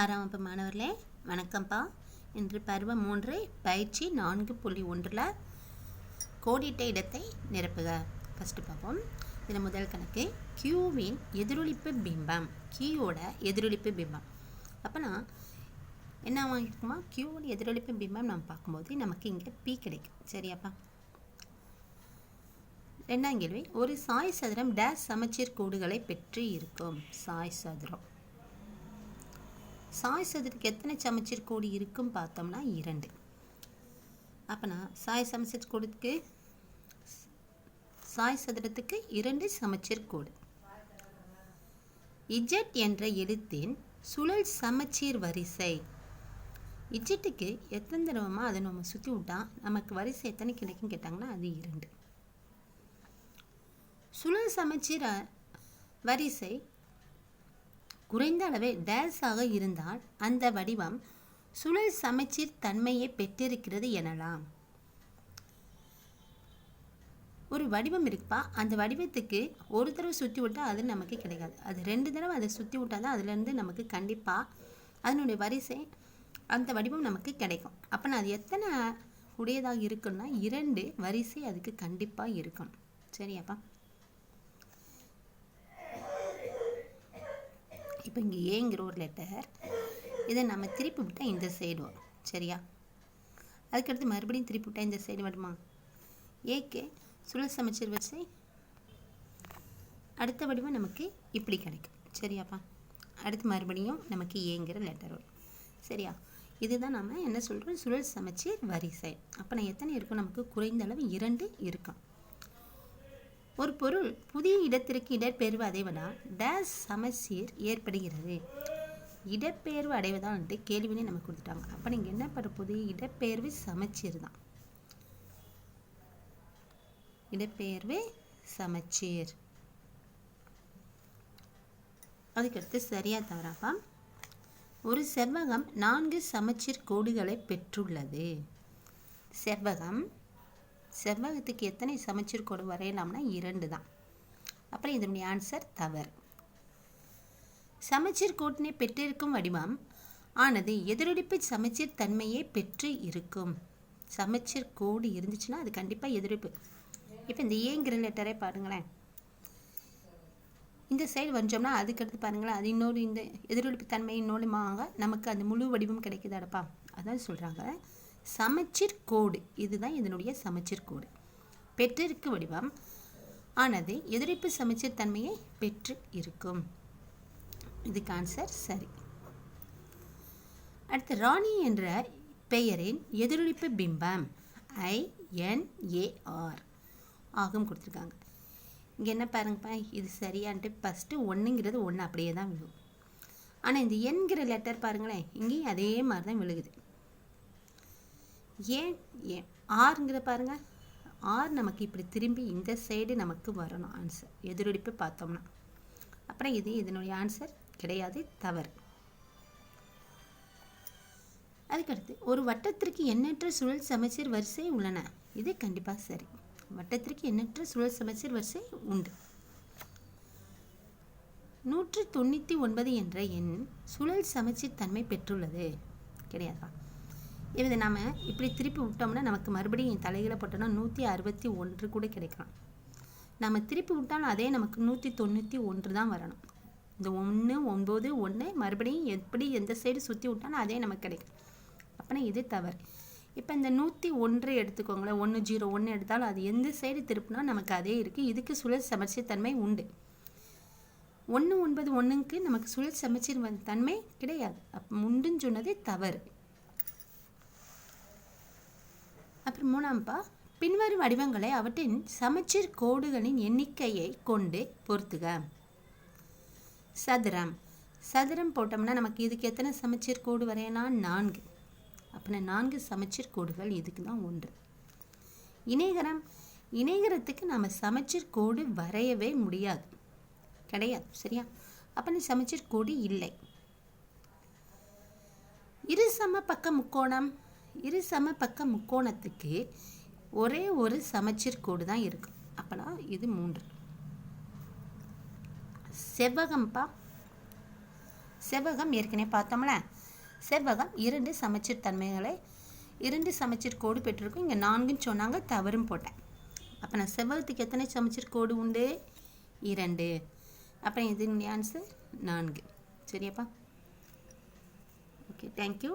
ஆறாம் வகுப்பு மாணவர்களே வணக்கம்ப்பா. இன்று பருவம் மூன்று பயிற்சி நான்கு புள்ளி ஒன்றில் கோடிட்ட இடத்தை நிரப்புக. ஃபஸ்ட்டு பார்ப்போம். இதில் முதல் கணக்கு கியூவின் எதிரொலிப்பு பிம்பம். கியூவோட எதிரொலிப்பு பிம்பம். அப்போனா என்ன வாங்கிக்குமா கியூவோட எதிரொலிப்பு பிம்பம் நம்ம பார்க்கும்போது நமக்கு இங்கே பி கிடைக்கும். சரியாப்பா? ரெண்டாம் கேள்வி ஒரு சாய் சதுரம் டேஸ் சமச்சீர் கோடுகளை பெற்று இருக்கும். சாய் சதுரம். சாய் சதுரத்துக்கு எத்தனை சமச்சீர் கோடு இருக்கும் பார்த்தோம்னா இரண்டு. அப்போனா சாய் சமைச்சர் கோடுக்கு சாய் சதுரத்துக்கு இரண்டு சமச்சீர் கோடு. இஜெட் என்ற எழுத்தின் சுழல் சமச்சீர் வரிசை. இஜெட்டுக்கு எத்தனை தடவைமா அதை நம்ம சுற்றி விட்டால் நமக்கு வரிசை எத்தனை கிடைக்கும் கேட்டாங்கன்னா அது இரண்டு. சுழல் சமச்சீர் வரிசை குறைந்த அளவே டேஸாக இருந்தால் அந்த வடிவம் சுழல் சமச்சீர் தன்மையை பெற்றிருக்கிறது எனலாம். ஒரு வடிவம் இருக்குப்பா. அந்த வடிவத்துக்கு ஒரு தடவை சுற்றி விட்டால் அது நமக்கு கிடைக்காது. அது ரெண்டு தடவை அதை சுற்றி விட்டால் தான் அதுலேருந்து நமக்கு கண்டிப்பாக அதனுடைய வரிசை அந்த வடிவம் நமக்கு கிடைக்கும். அப்போ நான் அது எத்தனை உடையதாக இருக்குன்னா இரண்டு வரிசை அதுக்கு கண்டிப்பாக இருக்கணும் சரியாப்பா? இப்போ இங்கே ஏங்கிற ஒரு லெட்டர் இதை நம்ம திருப்பி விட்டால் இந்த சைடு வரும். சரியா? அதுக்கடுத்து மறுபடியும் திருப்பி விட்டால் இந்த சைடு வருமா? ஏகே சுழல் சமைச்சர் வரிசை அடுத்த வடிவம் நமக்கு இப்படி கிடைக்கும். சரியாப்பா? அடுத்து மறுபடியும் நமக்கு ஏங்கிற லெட்டர் வரும். சரியா? இதுதான் நம்ம என்ன சொல்கிறோம் சுழல் சமைச்சீர் வரிசை. அப்போ நான் எத்தனை இருக்கும் நமக்கு குறைந்த அளவு இரண்டு இருக்கும். ஒரு பொருள் புதிய இடத்திற்கு இடப்பெயர்வு அடைவதால் டேஸ் சமச்சீர் ஏற்படுகிறது. இடப்பெயர்வு அடைவதான்ட்டு கேள்வினே நமக்கு கொடுத்துட்டாங்க. அப்போ நீங்கள் என்ன பண்ணுற புதிய இடப்பெயர்வு சமச்சீர் தான். இடப்பெயர்வு சமச்சீர். அதுக்கடுத்து சரியா தவறாப்பா? ஒரு செவ்வகம் நான்கு சமச்சீர் கோடுகளை பெற்றுள்ளது. செவ்வகம் செவ்வகத்துக்கு எத்தனை சமச்சீர் கோடு வரையலாம்னா இரண்டு தான். அப்புறம் இதனுடைய ஆன்சர் தவறு. சமச்சீர் கோட்டினை பெற்றிருக்கும் வடிவம் ஆனது எதிரொலிப்பு சமச்சீர் தன்மையை பெற்று இருக்கும். சமச்சீர் கோடு இருந்துச்சுன்னா அது கண்டிப்பாக எதிரொலிப்பு இப்போ இந்த ஏங்கிற லெட்டரே பாருங்களேன். இந்த சைடு வந்தோம்னா அதுக்கடுத்து பாருங்களேன் அது இன்னொரு இந்த எதிரொலிப்பு தன்மை இன்னொருமாக நமக்கு அந்த முழு வடிவம் கிடைக்குதாடப்பா அதான் சொல்கிறாங்க சமச்சீர் கோடு. இதுதான் இதனுடைய சமச்சீர் கோடு. பெற்றிருக்கு வடிவம். ஆனது எதிரொலிப்பு சமச்சீர் தன்மையை பெற்று இருக்கும். இதுக்கு ஆன்சர் சரி. அடுத்து ராணி என்ற பெயரின் எதிரொலிப்பு பிம்பம் ஐஎன்ஏஆர் ஆகும் கொடுத்துருக்காங்க. இங்கே என்ன பாருங்கப்பா இது சரியான்ட்டு ஃபஸ்ட்டு ஒன்றுங்கிறது ஒன்று அப்படியே தான் விழுகும் ஆனால் இந்த என்கிற லெட்டர் பாருங்களேன் இங்கேயும் அதே மாதிரி தான் விழுகுது. ஏன் ஏன்? ஆறுங்கிற பாருங்கள் ஆர் நமக்கு இப்படி திரும்பி இந்த சைடு நமக்கு வரணும் ஆன்சர் எதிரொலிப்பு பார்த்தோம்னா. அப்புறம் இது இதனுடைய ஆன்சர் கிடையாது தவறு. அதுக்கடுத்து ஒரு வட்டத்திற்கு எண்ணற்ற சுழல் சமச்சீர் வரிசை உள்ளன. இது கண்டிப்பாக சரி. வட்டத்திற்கு எண்ணற்ற சுழல் சமச்சீர் வரிசை உண்டு. நூற்று தொண்ணூற்றி ஒன்பது என்ற எண் சுழல் சமச்சீர் தன்மை பெற்றுள்ளது. கிடையாதா? இதை நாம் இப்படி திருப்பி விட்டோம்னா நமக்கு மறுபடியும் தலைகளை போட்டோம்னா நூற்றி அறுபத்தி ஒன்று கூட கிடைக்கலாம். நம்ம திருப்பி விட்டாலும் அதே நமக்கு நூற்றி தொண்ணூற்றி ஒன்று தான் வரணும். இந்த ஒன்று ஒம்பது ஒன்று மறுபடியும் எப்படி எந்த சைடு சுற்றி விட்டாலும் அதே நமக்கு கிடைக்கும். அப்போனா இது தவறு. இப்போ இந்த நூற்றி ஒன்று எடுத்துக்கோங்களேன். ஒன்று ஜீரோ ஒன்று எடுத்தாலும் அது எந்த சைடு திருப்பினா நமக்கு அதே இருக்குது இதுக்கு சுழல் சமச்சீர் தன்மை உண்டு. ஒன்று ஒன்பது ஒன்றுக்கு நமக்கு சுழல் சமச்சீர் தன்மை கிடையாது. அப்போ உண்டுன்னு சொன்னது தவறு. மூணாம் பா பின்வரும் வடிவங்களை அவற்றின் சமச்சீர் கோடுகளின் எண்ணிக்கையை கொண்டு பொருத்துக. சதுரம். சதுரம் போட்டோம்னா நமக்கு இதுக்கு எத்தனை சமச்சீர் கோடு வரையலாம் நான்கு. அப்படின்னா நான்கு சமச்சீர் கோடுகள் இதுக்கு தான் ஒன்று. இணைகரம். இணைகரத்துக்கு நம்ம சமச்சீர் கோடு வரையவே முடியாது. கிடையாது. சரியா? அப்படின்னு சமச்சீர் கோடு இல்லை. இரு சம பக்க முக்கோணம். இரு சம பக்க முக்கோணத்துக்கு ஒரே ஒரு சமச்சீர் கோடு தான் இருக்கும் அப்போனா இது மூன்று. செவ்வகம்ப்பா செவ்வகம் ஏற்கனவே பார்த்தோம்ல. செவ்வகம் இரண்டு சமச்சீர் தன்மைகளை இரண்டு சமச்சீர் கோடு பெற்றிருக்கும். இங்கே நான்குன்னு சொன்னாங்க தவறும் போட்டேன். அப்போ நான் செவ்வகத்துக்கு எத்தனை சமச்சீர் கோடு உண்டு? இரண்டு. அப்புறம் இது ஆன்சர் நான்கு. சரியாப்பா? Okay thank you